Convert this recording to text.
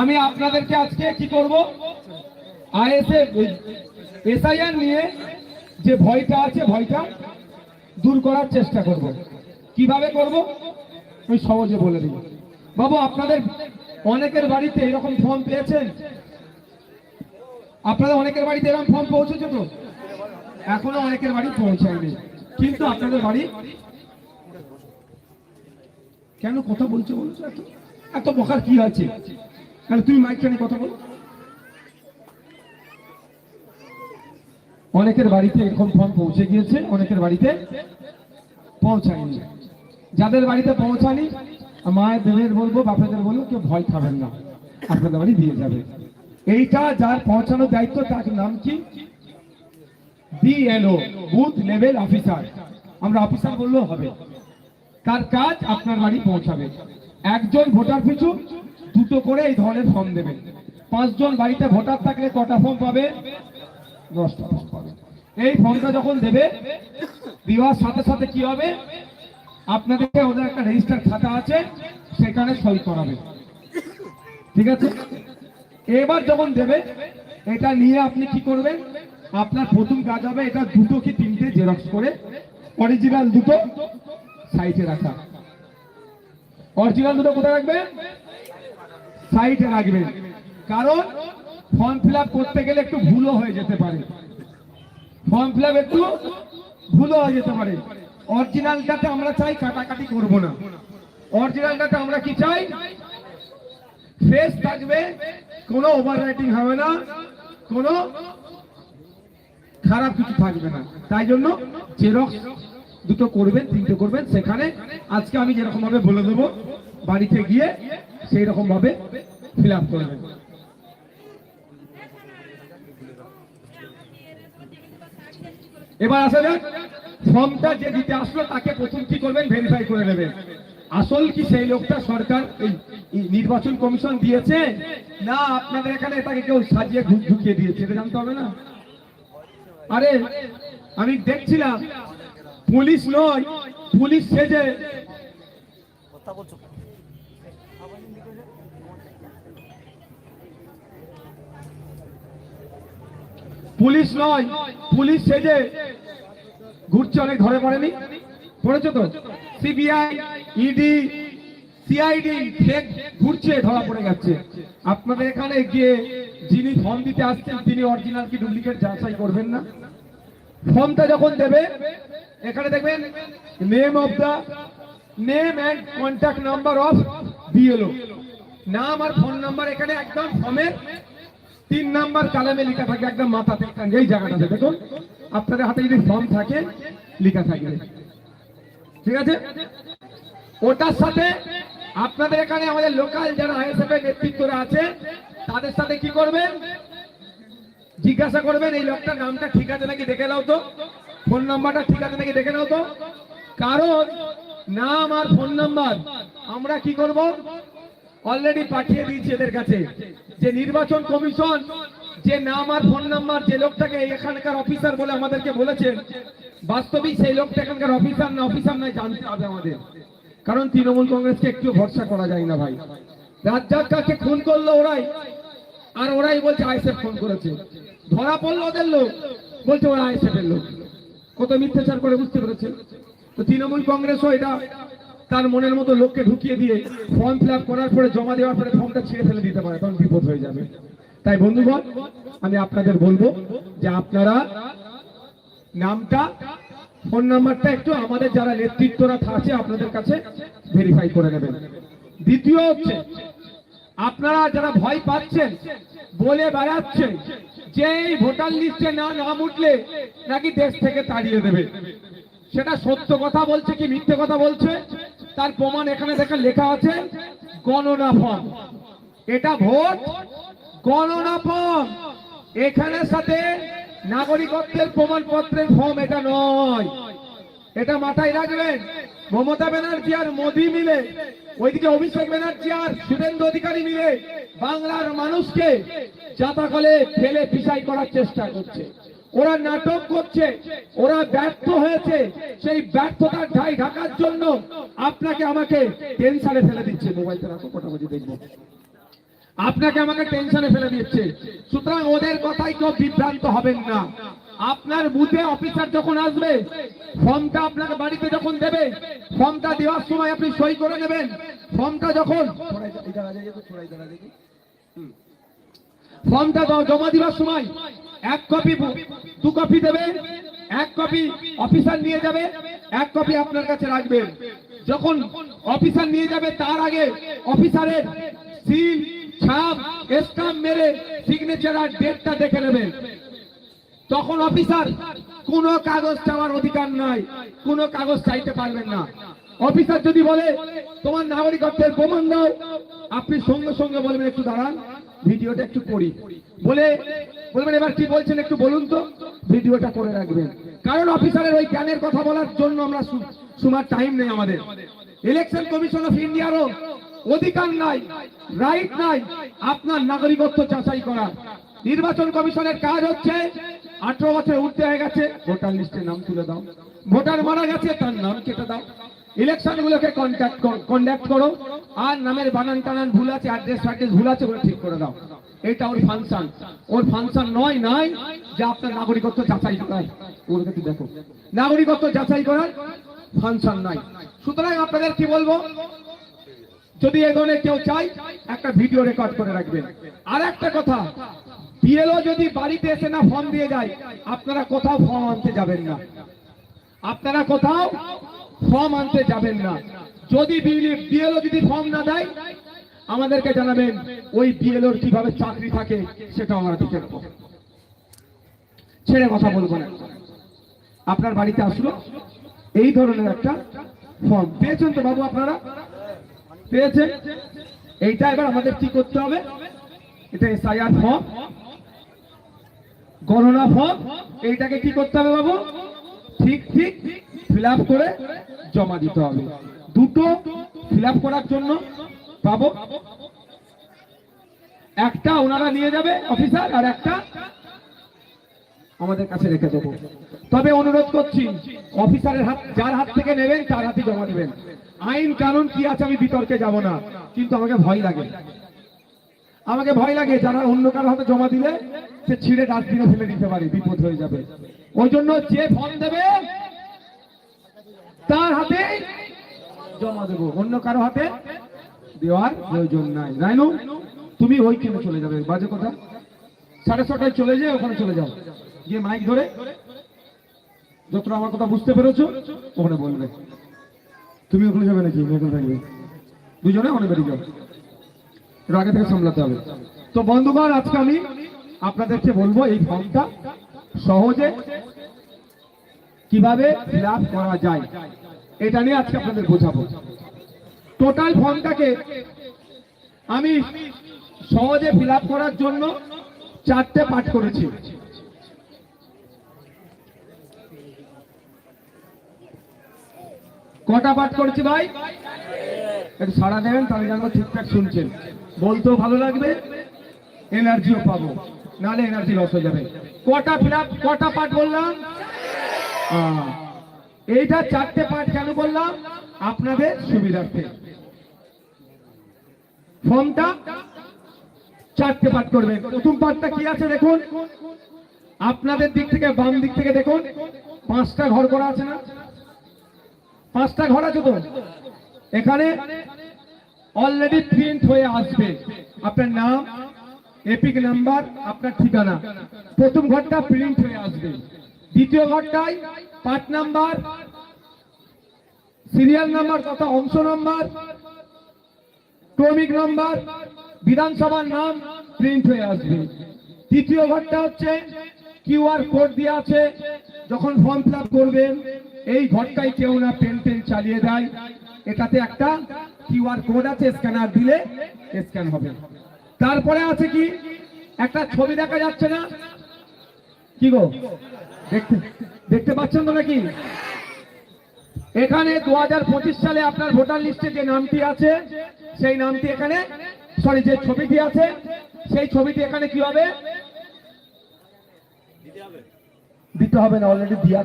আমি আপনাদেরকে আজকে কি করব? আইএসএ এসআইআর নিয়ে যে ভয়টা আছে, ভয়টা দূর করার চেষ্টা করব। কীভাবে করব? আমি সহজে বলে দিব। বাবু, আপনাদের অনেকের বাড়িতে এরকম ফর্ম পেয়েছেন? আপনাদের অনেকের বাড়িতে এরকম ফর্ম পৌঁছেছে তো? এখনও অনেকের বাড়ি পৌঁছায়নি। কিন্তু আপনাদের বাড়ি কেন কথা বলছো বলছো এত এত বকার কি আছে? তাহলে তুমি মাইক নিয়ে কথা বলো। অনেকের বাড়িতে এরকম ফর্ম পৌঁছে গিয়েছে, অনেকের বাড়িতে পৌঁছায়নি। যাদের বাড়িতে পৌঁছানি মায়ের দেবের বলব, বাপেদের বলব, কেউ ভয় খাবেন না। আপনাদের বাড়ি দিয়ে যাবে। এইটা যার পৌঁছানোর দায়িত্ব, তার নাম কি? বিএলও বুথ লেভেল অফিসার আমরা অফিসার বললেও হবে। তার কাজ আপনার বাড়ি পৌঁছাবে। একজন ভোটার পিছু, দুটো করে এই ধরনের ফর্ম দেবে পাঁচজন বাড়িতে ভোটার থাকলে কটা ফর্ম পাবে? দশটা ফর্ম পাবে। এই ফর্মটা যখন দেবে, দেওয়ার সাথে সাথে কি হবে? আপনাদেরকে ওদের একটা রেজিস্টার খাতা আছে, সেখানে সই করাবে। ঠিক আছে? এবার যখন দেবে, এটা নিয়ে আপনি কি করবেন? আপনার প্রথম কাজ হবে, এটা দুটো কি তিনটে, জেরক্স করে অরিজিনাল দুটো সাইটে রাখা। অরিজিনাল দুটো কোথায় রাখবেন সাইটে রাখবেন কারণ ফর্ম ফিল করতে গেলে একটু ভুলও হয়ে যেতে পারে। ফর্ম ফিল একটু ভুলও হয়ে যেতে পারে। অরিজিনালটাতে আমরা চাই কাটাকাটি করব না। অরিজিনালটাতে আমরা কি চাই? ফ্রেশ থাকবে, কোনো ওভার রাইটিং হবে না, কোনো খারাপ কিছু থাকবে না। তাই জন্য জেরক্স দুটো করবেন, তিনটে করবেন, সেখানে আজকে আমি যেরকম ভাবে বলে দেবো, বাড়িতে গিয়ে সেই রকম ভাবে ফিল আপ করবেন এবার আসা যাক, ফর্মটা যে দিতে আসলো তাকে প্রথম কি করবেন? ভেরিফাই করে নেবেন। আসল কি সেই লোকটা সরকার নির্বাচন কমিশন দিয়েছে? না, আপনাদের এখানে তাকে কেউ সাজিয়ে ঘুষ ঢুকিয়ে দিয়েছে, এটা জানতে হবে না? আরে, আমি দেখছিলাম পুলিশ নয় পুলিশ সেজে। পুলিশ নয় পুলিশ সেজে। ঘুরছে অনেক ধরে পড়েনি? পড়েছো তো? সিবিআই ইডি সিআইডি ফেক ঘুরছে ধরা পড়ে যাচ্ছে। আপনাদের এখানে গিয়ে যিনি ফর্ম দিতে আসছেন তিনি অরিজিনাল কি ডুপ্লিকেট যাচাই করবেন না? ফর্মটা যখন দেবে এখানে দেখবেন name of the name and contact number of BLO নাম আর ফোন নাম্বার এখানে একদম ফর্মের তিন নাম্বার কালামে লেখা থাকে, একদম মাথাতে। এই জায়গাটাতে দেখুন, আপনাদের হাতে যদি ফর্ম থাকে, লেখা থাকবে। ঠিক আছে? ওটার সাথে আপনাদের এখানে আমাদের লোকাল যারা আইএসএফ এর নেতৃত্বরা আছে, তাদের সাথে কি করবেন? জিজ্ঞাসা করবেন, এই লোকটার নামটা ঠিক আছে নাকি দেখে নাও তো। ফোন নাম্বারটা ঠিক আছে নাকি দেখে নাও তো। কারণ নাম আর ফোন নাম্বার আমরা কি করব? অলরেডি পাঠিয়ে দিয়েছি এদের কাছে। যে নির্বাচন কমিশন, যে নাম আর ফোন নাম্বার যে লোকটাকে এখানকার অফিসার বলে আমাদেরকে বলেছেন, বাস্তবিক সেই লোকটা এখানকার অফিসার না অফিসার নয় জানতে হবে আমাদের। কারণ তৃণমূল কংগ্রেসকে একটু ভরসা করা যায় না ভাই। রাজ্জাক কাকে খুন করল ওরাই, আর ওরাই বলছে আইসেফ ফোন করেছে। ধরা পড়ল ওদের লোক, বলছে ওরা আইসেফ এর লোক। কত মিথ্যাচার করে বুঝতে পেরেছে তো তৃণমূল কংগ্রেসও এটা তার মনের মতো লোককে ঢুকিয়ে দিয়ে ফর্ম ফিল করার পরে জমা দেওয়ার পরে ফর্মটা ছিঁড়ে ফেলে দিতে পারে, তখন বিপদ হয়ে যাবে। তাই বন্ধুগণ, আমি আপনাদের বলব যে আপনারা নামটা ফোন নাম্বারটা একটু আমাদের যারা নেতৃত্বরা আছে আপনাদের কাছে ভেরিফাই করে নেবেন। দ্বিতীয় হচ্ছে, আপনারা যারা ভয় পাচ্ছেন, বলে বেড়াচ্ছেন যে ভোটার লিস্টে না নাম উঠলে নাকি দেশ থেকে তাড়িয়ে দেবে। সেটা সত্য কথা বলছে কি মিথ্যে কথা বলছে? তার প্রমাণ এখানে দেখা লেখা আছে, গণনা ফর্ম। এটা ভোট, গণনা ফর্ম। এখানের সাথে নাগরিকত্বের প্রমাণপত্রের ফর্ম এটা নয়। এটা মাথায় রাখবেন। মমতা ব্যানার্জি আর মোদী মিলে, ওইদিকে অভিষেক ব্যানার্জি আর শুভেন্দু অধিকারী মিলে বাংলার মানুষকে জাতাকলে ফেলে পিসাই করার চেষ্টা করছে। ওরা নাটক করছে, ওরা ব্যর্থ হয়েছে, সেই ব্যর্থতার ঢাই ঢাকার জন্য আপনাকে আমাকে টেনশনে ফেলে দিচ্ছে। মোবাইলটা রাখো কটা বাজে দেখব। আপনাকে আমাকে টেনশনে ফেলে দিচ্ছে। সুতরাং ওদের কথাই কেউ বিভ্রান্ত হবেন না। আপনার বুথে অফিসার যখন আসবে, ফর্মটা আপনাকে বাড়িতে যখন দেবে, ফর্মটা দেওয়ার সময় আপনি সই করে নেবেন। ফর্মটা যখন ফর্মটা জমা দেওয়ার সময় এক কপি দু কপি দেবে, এক কপি অফিসার নিয়ে যাবে, এক কপি আপনার কাছে রাখবেন যখন অফিসার নিয়ে যাবে, তার আগে অফিসারের সিল ছাপ স্টাম্প মেরে সিগনেচার আর ডেটটা দেখে নেবেন। তখন অফিসার, কোনো কাগজ চাওয়ার অধিকার নাই, কোনো কাগজ চাইতে পারবেন না। অফিসার যদি বলে, তোমার নাগরিকত্বের প্রমাণ দাও, আপনি সঙ্গে সঙ্গে বলবেন, একটু দাঁড়ান, ভিডিওটা একটু করি। বলে, বলবেন, এবার কি বলছেন একটু বলুন তো? ভিডিওটা করে রাখবেন। কারণ অফিসারের ওই জ্ঞানের কথা বলার জন্য আমরা সুমার টাইম নেই আমাদের। ইলেকশন কমিশন অফ ইন্ডিয়ারও অধিকার নাই রাইট নাই আপনার নাগরিকত্ব যাচাই করার। নির্বাচন কমিশনের কাজ হচ্ছে আঠারো বছর উঠতে হয়ে গেছে। ভোটার লিস্টে নাম তুলে দাও। ভোটার মারা গেছে, তার নাম কেটে দাও। ইলেকশন গুলোকে কন্ট্যাক্ট কন্ডাক্ট করো। আর নামের বানান টানান ভুল আছে অ্যাড্রেস ফ্যাড্রেস ভুল আছে, ওগুলো ঠিক করে দাও। এটা ওর ফাংশন ওর ফাংশন নয়, নাই যে আপনার নাগরিকত্ব যাচাই করার। ওগুলোকে একটু দেখো। নাগরিকত্ব যাচাই করার ফাংশন নাই। সুতরাং আপনাদের কি বলব? যদি এ ধরনের কেউ চাই একটা ভিডিও রেকর্ড করে রাখবেন। আর একটা কথা বিএলও যদি বাড়িতে এসে না ফর্ম দিয়ে যায়, আপনারা কোথাও ফর্ম আনতে যাবেন না। আপনারা কোথাও ফর্ম আনতে যাবেন না। যদি বিএলও যদি ফর্ম না দেয়, আমাদেরকে জানাবেন, ওই বিএলওর কীভাবে চাকরি থাকে সেটা আমরা দেখে নেব। ছেড়ে কথা বলব না। আপনার বাড়িতে আসলো, এই ধরনের একটা ফর্ম পেয়েছেন তো বাবু আপনারা? পেয়েছেন? এইটা এবার আমাদের কি করতে হবে? এটা এসআইআর ফর্ম গণনা ফর্ম এইটাকে কি করতে হবে বাবু? ঠিক ঠিক ফিল করে জমা দিতে হবে। দুটো ফিল করার জন্য পাবো। একটা ওনারা নিয়ে যাবে অফিসার আর একটা আমাদের কাছে রেখে দেবো। তবে অনুরোধ করছি অফিসারের হাত, যার হাত থেকে নেবেন, তার হাতে জমা দেবেন। আইন কানুন কি আছে আমি বিতর্কে যাব না, কিন্তু আমাকে ভয় লাগে। আমাকে ভয় লাগে যারা অন্য কারও হাতে জমা দিলে, সে ছিঁড়ে ডাস্টবিনে ফেলে দিতে পারে, বিপদ হয়ে যাবে। ওই জন্য যে ফর্ম দেবে, তার হাতে জমা দেবো। অন্য কারও হাতে দেওয়ার প্রয়োজন নাই। রাইনু, তুমি ওই কেনে চলে যাবে। বাজে কথা। সাড়ে ছটায় চলে যাও ওখানে চলে যাও। গিয়ে মাইক ধরে, যতটা আমার কথা বুঝতে পেরেছ, ওখানে বলবে। তুমি ওখানে যাবে নাকি? দুজনে ওখানে বেরিয়ে যাও। একটু আগে থেকে সামলাতে হবে। তো বন্ধুগণ, আজকে আমি আপনাদেরকে বলব এই ফর্মটা সহজে কীভাবে ফিল করা যায়, এটা নিয়ে আজকে আপনাদের বোঝাবো। টোটাল ফর্মটাকে আমি সহজে ফিল করার জন্য চারটে পাঠ করেছি। কটা পাঠ করেছি ভাই? একটু সাড়া দেবেন, তাহলে জানব ঠিকঠাক শুনছেন। বলতেও ভালো লাগবে। এনার্জিও পাবো। নাহলে এনার্জি লস হয়ে যাবে। কটা ফিল কটা পাঠ বললাম? এইটা চারটে পাঠ কেন বললাম? আপনাদের সুবিধার্থে। ফর্মটা চারটে পাঠ করবেন। প্রথম পাঠটা কি আছে দেখুন? আপনাদের দিক থেকে, বাম দিক থেকে দেখুন। পাঁচটা ঘর করা আছে না? পাঁচটা ঘর আছে তো? এখানে অলরেডি প্রিন্ট হয়ে আসবে। আপনার নাম, এপিক নাম্বার, আপনার ঠিকানা। প্রথম ঘরটা প্রিন্ট হয়ে আসবে। দ্বিতীয় ঘরটায় পার্ট নাম্বার সিরিয়াল নাম্বার তথা অংশ নাম্বার ক্রমিক নাম্বার বিধানসভার নাম প্রিন্ট হয়ে আসবে। তৃতীয় ঘরটা হচ্ছে কিউআর কোড দিয়ে আছে। যখন ফর্ম ফিল করবেন, এই ঘরটাই কেউ না পেন টেন চালিয়ে দেয়। এটাতে একটা কিউআর কোড আছে, স্ক্যানার দিলে স্ক্যান হবে। তারপরে আছে কি? একটা ছবি দেখা যাচ্ছে না? কি গো? দেখতে দেখতে পাচ্ছেন তো নাকি এখানে দু হাজার পঁচিশ সালে আপনার ভোটার লিস্টে যে নামটি আছে, সেই নামটি এখানে সরি যে ছবিটি আছে, সেই ছবিটি এখানে কি হবে? দিতে হবে। না অলরেডি দিয়া